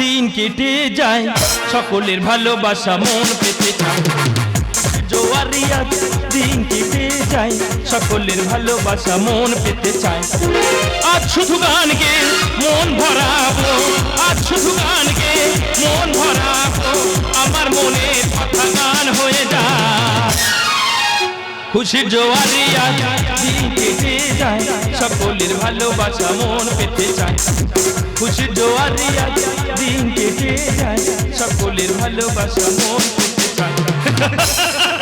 দিন কেটে যায়, সকলের ভালোবাসা মন পেতে চায়। খুশি জোয়ারি আজ দিন কেটে যায়, সকলের ভালোবাসা মন পেতে চায়। আজ শুধু গান গে মন ভরাবো, আজ শুধু গান গে মন ভরাবো, আমার মনের কথা গান হয়ে যায়। খুশির জোয়ারিয়া কেটে যায়, সকলের ভালোবাসা মন পেতে চায়। খুশি জোয়ারিয়া দিন কেটে যায়, সকলের ভালোবাসা মন পেতে চায়।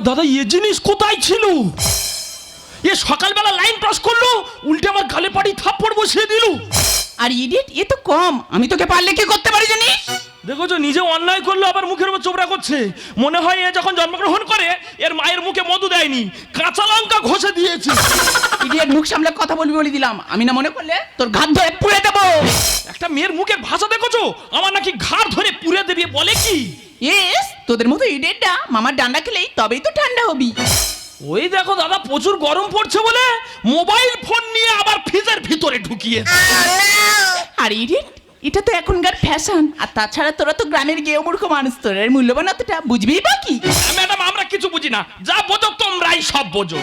না দাদা এ জিনিস কোথায় ছিল? এ সকালবেলা লাইন ক্রস করল উল্টে আমার গালে পাড়ি থাপ্পড় বসিয়ে দিল। আর ইডিয়েট এ তো কম। আমি তোকে পারলে কি করতে পারি জানিস? দেখো তো নিজে অন্যায় করল আবার মুখের উপর চোপড়া করছে। মনে হয় এ যখন জন্মগ্রহণ করে এর মায়ের মুখে মধু দেয়নি কাঁচা লঙ্কা ঘষে দিয়েছে। ইডিয়েট মুখ সামলে কথা বলবি বলে দিলাম। আমি না মনে করলে তোর ঘাত ধরে পুড়ে দেবো। একটা মেয়ের মুখের ভাষা দেখেছ? আমার নাকি ঘাড় ধরে পুড়ে দেবে বলে কি? ইয়েস তোদের মতো ইডিয়েটটা মামার ডান্ডা খেলেই তবেই তো ঠান্ডা হবি। ওই দেখো দাদা প্রচুর গরম পড়ছে বলে মোবাইল ফোন নিয়ে আবার ফ্রিজের ভিতরে ঢুকিয়ে আর ইডিয়েট এটা তো এখনকার ফ্যাশন আর তাছাড়া তোরা তো গ্রামের গেয়ে মূর্খ মানুষ তোর এর মূল্যবান অতটা বুঝবি বা কি? ম্যাডাম আমরা কিছু বুঝি না। যা বোঝো তোমরাই সব বোঝো।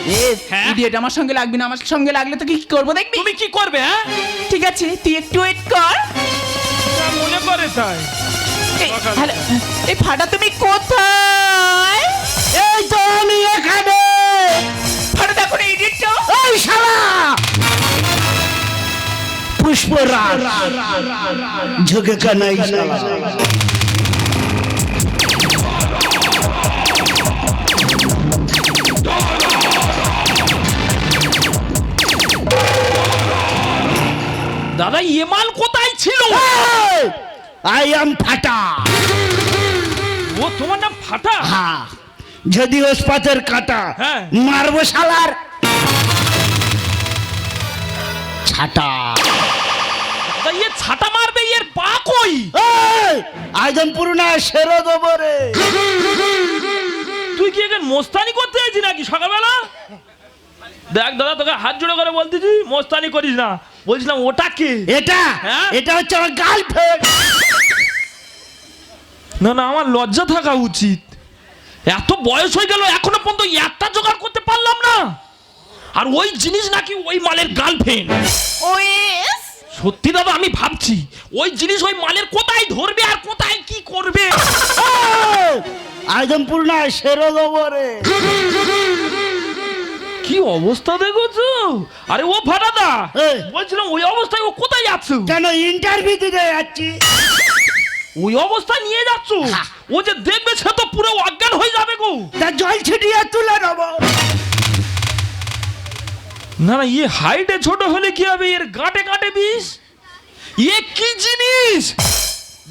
হ্যাঁ? ইডিয়েট আমার সঙ্গে লাগবি না আমার সঙ্গে লাগলে তো কি করব দেখবি? তুমি কি করবে হ্যাঁ? ঠিক আছে তুই একটু ওয়েট কর। যা মনে করে তাই। এই, ফাটা তুমি কোথায়? এই তো আমি এখানে। ফাটা দেখো ইডিয়েটটা এই শালা! পুষ্পরাজ। ঝুঁকে কানাই শালা। দাদা এ মাল আই এম ফাটা ও তোমার নাম ফাটা? হ্যাঁ যদি ওসপাতের কাটা হ্যাঁ। মারবো শালার। ছাটা। দাদা এ ছাটা মারবে এর পা কই আজমপুর না সেরো দেবো রে। তুই কি এখন মোস্তানি করতে যাচ্ছি নাকি সকালবেলা? দেখ দাদা তোকে হাত জোড়ো করে বলতেছি মোস্তানি করিস না। বলছিলাম ওটা কে? এটা? হ্যাঁ? এটা হচ্ছে আমার গার্লফ্রেন্ড না না আমার লজ্জা থাকা উচিত। এত বয়স হয়ে গেল এখনও পর্যন্ত একটা জোগাড় করতে পারলাম না। আর ওই জিনিস নাকি ওই মালের গার্লফ্রেন্ড সত্যি দাদা আমি ভাবছি ওই জিনিস ওই মালের কোথায় ধরবে আর কোথায় কি করবে? আজমপুর না সেরো দেবো রে। কি অবস্থা দেখেছ? আরে ও ফাটাদা। বলছিলাম ওই অবস্থায় ও কোথায় যাচ্ছ? কেন ইন্টারভিউ দিতে যাচ্ছি? ওই অবস্থা নিয়ে যাচ্ছ? ও যে দেখবে সে তো পুরো অজ্ঞান হয়ে যাবে গো। তা জল ছিটিয়ে তুলে নেব। না না ইয়ে হাইটে ছোট হলে কি হবে? এর গাঁটে গাঁটে বিষ? ইয়ে কি জিনিস?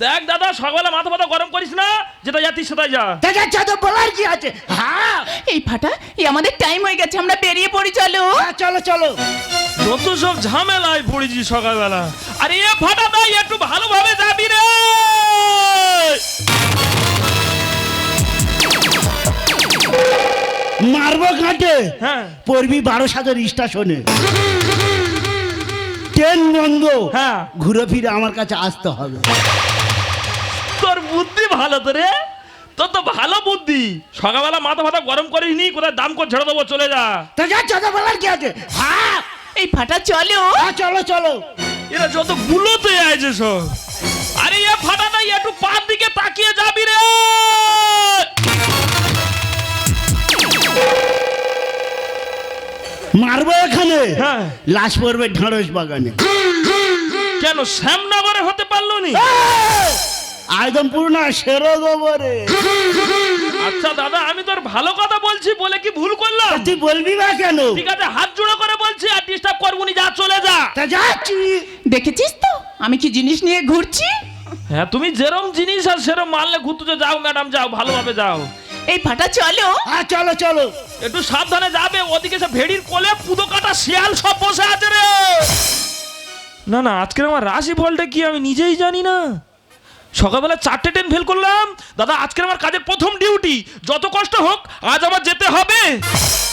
দেখ দাদা সকালে মাথা মাথা গরম করিস না যেটা যাতি সেটাই যা। তা যাচ্ছে তো বলার কি আছে? হ্যাঁ এই ফাটা এই আমাদের টাইম হয়ে গেছে আমরা বেরিয়ে পড়ি চলো। হ্যাঁ, চলো চলো। যত সব ঝামেলায় পড়েছি সকালবেলা। আরে এ ফাটা দাই একটু ভালোভাবে যাবি রে। মারবো ঘাটে হ্যাঁ। পড়বি বারো সাতের স্টেশনে ট্রেন বন্ধ। হ্যাঁ। ঘুরে ফিরে আমার কাছে আসতে হবে। তোর বুদ্ধি ভালো তো রে। তোর তো ভালো বুদ্ধি। সকালবেলা মাথা ফাথা গরম করিস নি কোথায় দাম করে ছেড়ে দেবো চলে যা। তা যাচ্ছে তো বলার কি আছে? হ্যাঁ এই ফাটা চলো। হ্যাঁ, চলো চলো। এরা যত গুলোতে আছে সব। হ্যাঁ। লাশ পড়বে ঢেঁড়স বাগানে। কেন শ্যামনগরে হতে পারল নি? আয়দমপুর না সেরো গোবরে। আচ্ছা দাদা আমি তোর ভালো কথা বলছি বলে কি ভুল করলাম? তুই বলবি বা কেন? ঠিক আছে হাত জোড়ো করে বলছি আর ডিস্টার্ব করব নি যা চলে যা। তা যাচ্ছি। দেখেছিস তো? আমি কি জিনিস নিয়ে ঘুরছি? হ্যাঁ তুমি যেরম জিনিস আর সেরম মানলে ঘুরতে যাও ম্যাডাম যাও ভালোভাবে যাও। এই ফাটা চলো। হ্যাঁ চলো চলো। একটু সাবধানে যাবে ওদিকে সে ভেড়ির কোলে পুদো কাটা শিয়াল সব বসে আছে রে। না না আজকের আমার রাশি ফলটা কি আমি নিজেই জানি না। সকালবেলা চারটে ট্রেন ফেল করলাম। দাদা আজকের আমার কাজের প্রথম ডিউটি যত কষ্ট হোক আজ আমার যেতে হবে।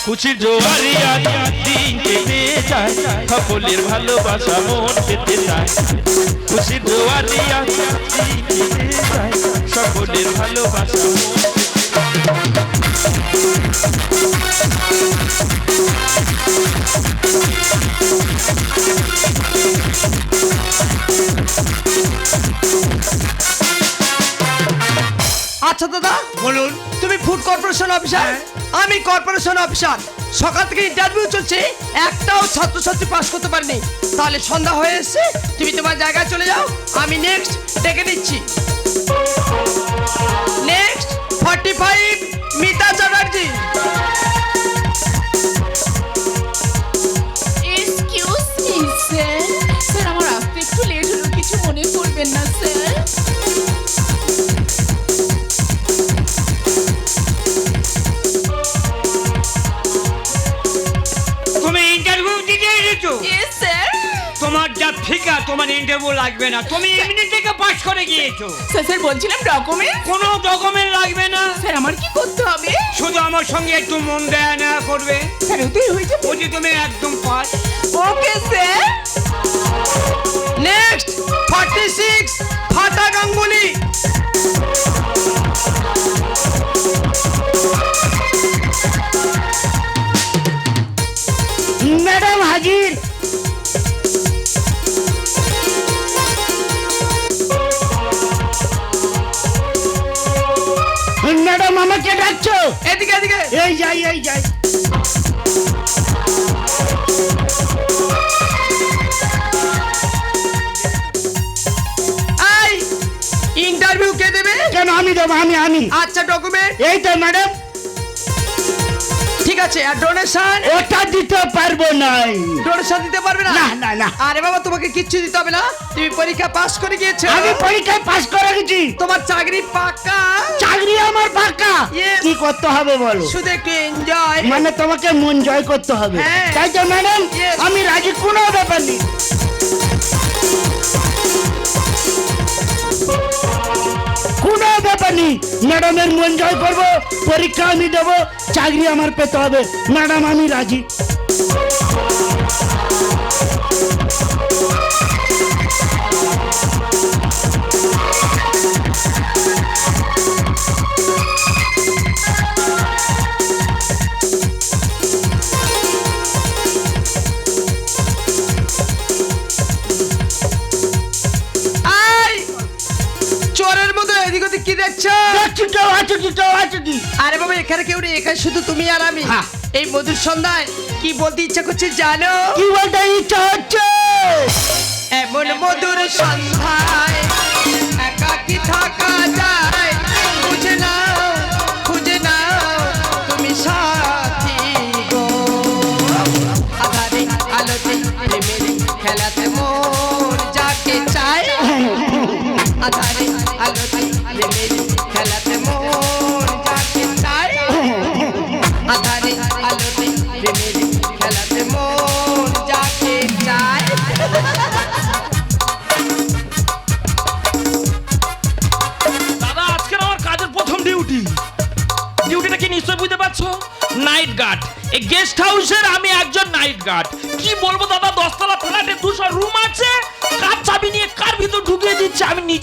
কুচির জোয়ারিয়া দিন কেটে যায়। সকলের ভালোবাসা মন পেতে চায়। খুশির জোয়ারিয়া দিন কেটে যায়। সকলের ভালোবাসা মন আচ্ছা দাদা। বলুন। তুমি ফুড কর্পোরেশন অফিসার আমি কর্পোরেশন অফিসার সকাল থেকে ইন্টারভিউ চলছে। একটাও ছাত্রছাত্রী পাস করতে পারেনি। তাহলে সন্ধ্যা হয়ে এসছে। তুমি তোমার জায়গায় চলে যাও। আমি নেক্সট ডেকে নিচ্ছি। নেক্সট ফর্টি ফাইভ লাগবে না। তুমি এমনি থেকে পাস করে গিয়েছো। স্যার স্যার বলছিলাম ডকুমেন্ট কোনো ডকুমেন্ট লাগবে না। স্যার আমার কি করতে হবে? শুধু আমার সঙ্গে একটু মন দেয়া নেওয়া করবে। স্যার ওটাই হয়েছে। বলছি তুমি একদম পাস ওকে স্যার এই যাই এই যাই। ইন্টারভিউ কে দেবে? কেন আমি দেবো? আমি আমি আচ্ছা ডকুমেন্ট এই তো ম্যাডাম আছে আর ডোনেশন ওটা দিতে পারব নাই। ডোনেশন দিতে পারবে না? না না না। আরে বাবা তোমাকে কিচ্ছু দিতে হবে না। তুমি পরীক্ষা পাস করে গিয়েছো। আমি পরীক্ষায় পাশ করে গেছি। তোমার চাকরি পাকা? চাকরি আমার পাকা. কি করতে হবে বলো? শুধু একটু এনজয় মানে তোমাকে মন জয় করতে হবে। হ্যাঁ। তাই তো ম্যাডাম আমি রাজি কোনো ব্যাপার নেই। ব্যাপার নেই। ম্যাডামের মন জয় করব, পরীক্ষা আমি দেবো, চাকরি আমার পেতে হবে। ম্যাডাম, আমি রাজি। কেউ আছো কি কেউ আছো কি? আরে বাবা এখানে কেউ নেই এখানে শুধু তুমি আর আমি। হ্যাঁ। এই মধুর সন্ধ্যায় কি বলতে ইচ্ছা করছে জানো? কি বলতে ইচ্ছা হচ্ছে? এমন মধুর সন্ধ্যায় একা কি থাকা যায়।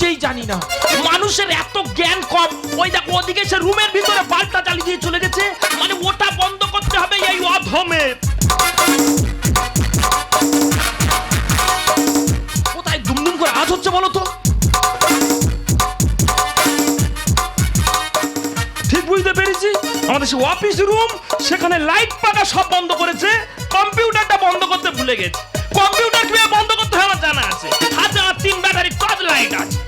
নিজেই জানি না। মানুষের এত জ্ঞান কম। ওই দেখো, ওদিকে সে রুমের ভিতরে বাল্বটা জ্বালিয়ে দিয়ে চলে গেছে। মানে ওটা বন্ধ করতে হবে এই অধমের কোথায় দুমদুম করে আজ হচ্ছে বলো তো? ঠিক বুঝতে পেরেছি? আমাদের সে অফিস রুম সেখানে লাইট পাকা সব বন্ধ করেছে। কম্পিউটারটা বন্ধ করতে ভুলে গেছে। কম্পিউটার কীভাবে বন্ধ করতে হয় আমার জানা আছে। হাতে আমার তিন ব্যাটারি টর্চ লাইট আছে।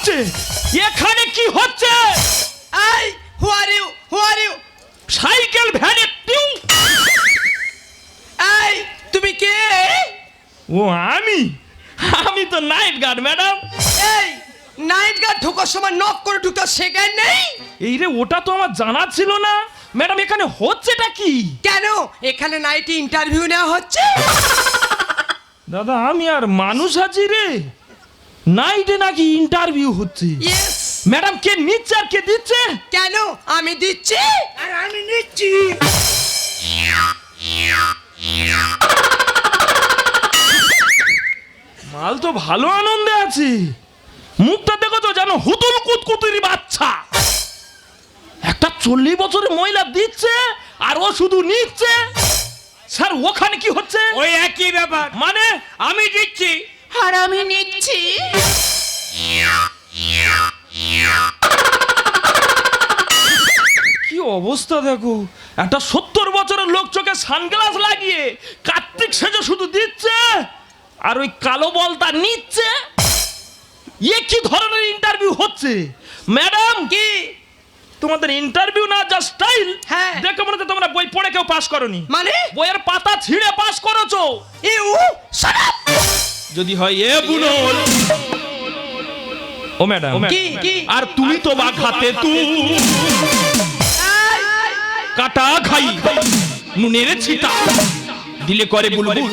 হচ্ছে? এখানে কি হচ্ছে? I who are you who are you cycle ভ্যানে টিউ। এই তুমি কে? ও আমি? আমি তো নাইট গার্ড ম্যাডাম। এই নাইট গার্ড ঢোকার সময় নক করে ঢুকতে সেকেন্ড নেই? এই রে ওটা তো আমার জানা ছিল না। ম্যাডাম এখানে হচ্ছেটা কি? কেন? এখানে নাইটে ইন্টারভিউ নেওয়া হচ্ছে? দাদা আমি আর মানুষ আছি রে নাইটে নাকি ইন্টারভিউ হচ্ছে? ম্যাডাম কে নিচ্ছে আর কে দিচ্ছে? কেন? আমি দিচ্ছি? আর আমি নিচ্ছি। মাল তো ভালো আনন্দে আছে। মুখটা দেখো তো যেন হুতুল কুতকুতুরি বাচ্চা। একটা চল্লিশ বছরের মহিলা দিচ্ছে আর ও শুধু নিচ্ছে। স্যার ওখানে কি হচ্ছে? ওই একই ব্যাপার। মানে? আমি দিচ্ছি। আর আমি নিচ্ছি। কি অবস্থা দেখো? একটা সত্তর বছরের লোক চোখে সানগ্লাস লাগিয়ে কার্তিক সেজে শুধু দিচ্ছে আর ওই কালো বলটা নিচ্ছে। এ কি ধরনের ইন্টারভিউ হচ্ছে? ম্যাডাম কি? তোমাদের ইন্টারভিউ না যা স্টাইল হ্যাঁ। দেখে মনে হচ্ছে তোমরা বই পড়ে কেউ পাস করনি। মানে? বইয়ের পাতা ছিঁড়ে পাস করেছ। You shut up! যদি হয় এ বুনল। ও ম্যাডাম। কি কি? আর তুমি তো বা খাতে তু। কাটা খাই। নুনের ছিটা। দিলে করে গুলগুল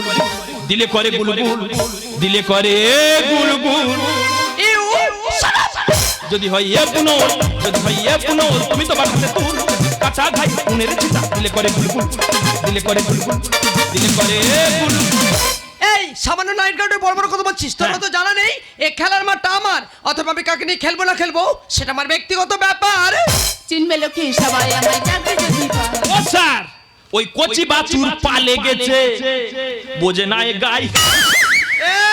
দিলে করে গুলগুল দিলে করে ইউ যদি হয় এ পুনল যদি হয় এ পুনল তুমি তো বা খাতে তু। কাটা খাই নুনের ছিটা। দিলে করে গুলগুল দিলে করে গুলগুল দিলে করে এই সামান্য নাইট গার্ডে বড় বড় কথা বলছিস। তোর হ্যাঁ। তো জানা নেই এই খেলার মাঠটা আমার। অথবা আমি কাকে নিয়ে খেলব না খেলব সেটা আমার ব্যক্তিগত ব্যাপার। চিনবে লোকে সবাই আমায় চাকরি যদি ও স্যার ওই কচি বাছুর পালে গেছে বোঝে না এ গাই।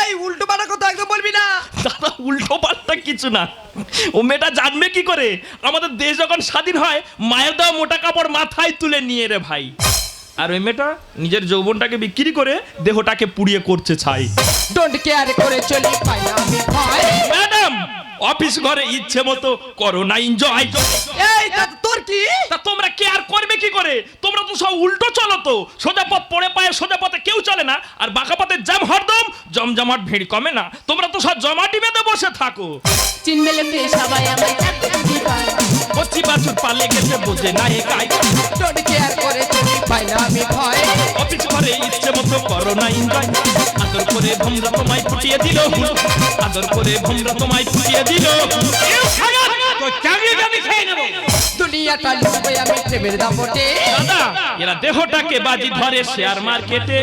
এই উল্টো পাল্টা কথা একদম বলবি না। দাদা উল্টো পাল্টা কিছু না। ও মেয়েটা জানবে কি করে? আমাদের দেশ যখন স্বাধীন হয় মায়ের দেওয়া মোটা কাপড় মাথায় তুলে নিয়ে রে ভাই। আর ওই মেয়েটা নিজের যৌবনটাকে বিক্রি করে দেহটাকে পুড়িয়ে করছে ছাই। ডোন্ট কেয়ার করে চলি পাই আমি ভয় ম্যাডাম অফিস ঘরে ইচ্ছে মতো করো না এনজয় এই তোর কি? তা তোমরা কেয়ার করবে কি করে? তোমরা তো সব উল্টো চলো তো। সোজা পথ পড়ে পায়ে সোজা পথে কেউ চলে না। আর বাঁকা পথে জ্যাম হরদম জমজমাট ভিড় কমে না। তোমরা তো সব জমাটি বেঁধে বসে থাকো। চিনবে লোকে সবাই আমায় কচি বাছুর পালে গেছে বোঝে না এ গাই ডোন্ট কেয়ার করে পাই না আমি ভয়। অফিস ঘরে ইচ্ছে মতো করো না এনজয় করে ভমরা তোমায় ফুটিয়ে দিল। আদর করে ভমরা তোমায় ফুটিয়ে দিল। তো চাকরিটা আমি খেয়ে নেব। দুনিয়াটা লুটবে আমি প্রেমের দাপটে। দাদা এরা দেহটাকে বাজি ধরে শেয়ার মার্কেটে।